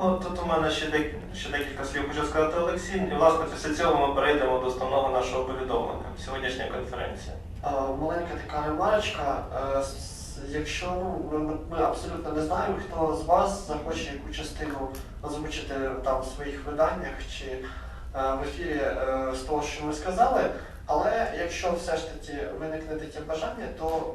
Ну, тут у мене ще, дек... ще декілька слів хочу сказати Олексій. І, власне, після цього ми перейдемо до основного нашого повідомлення сьогоднішньої конференції. Е, Маленька така ремарочка. Е, Якщо ну, ми, ми абсолютно не знаємо, хто з вас захоче яку частину озвучити там в своїх виданнях чи е, в ефірі е, з того, що ми сказали, але якщо все ж таки виникне таке бажання, то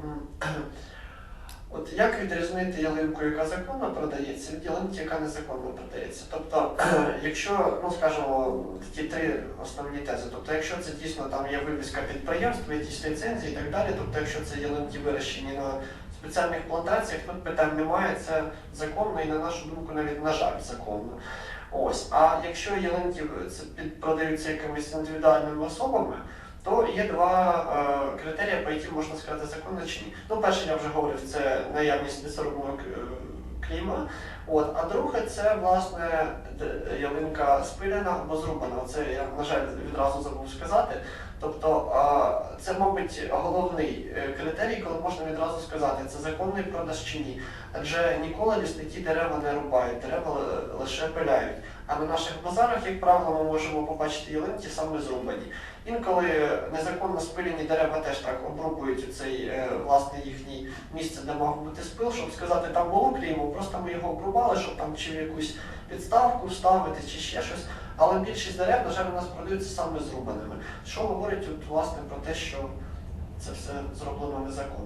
от як відрізнити ялинку, яка законно продається, від ялинки, яка незаконно продається? Тобто, якщо, ну скажімо, такі три основні тези, тобто, якщо це дійсно там є вивіска підприємства, якісь ліцензії і так далі, тобто, якщо це ялинки вирощені на спеціальних плантаціях, тут питань немає, це законно і на нашу думку навіть на жаль законно. Ось. А якщо ялинки це під- продаються якимись індивідуальними особами, є два е, критерії, по яким можна сказати законно чи ні. Ну, перше, я вже говорив, це наявність несоромного кліма. От, а друге, це власне ялинка спилена або зрубана. Це я, на жаль, відразу забув сказати. Тобто е, це, головний е, критерій, коли можна відразу сказати, це законний продаж чи ні. Адже ніколи лісники дерева не рубають, дерева лише пиляють. А на наших базарах, як правило, ми можемо побачити ялинки саме зрубані. Інколи незаконно спилені дерева теж так обрубують цей е, власне їхній місце, де мав бути спил, щоб сказати, там було клеймо, просто ми його обрубали, щоб там чи якусь підставку вставити, чи ще щось. Але більшість дерев, на жаль, у нас продаються саме зрубаними. Що говорить от, власне про те, що це все зроблено незаконно.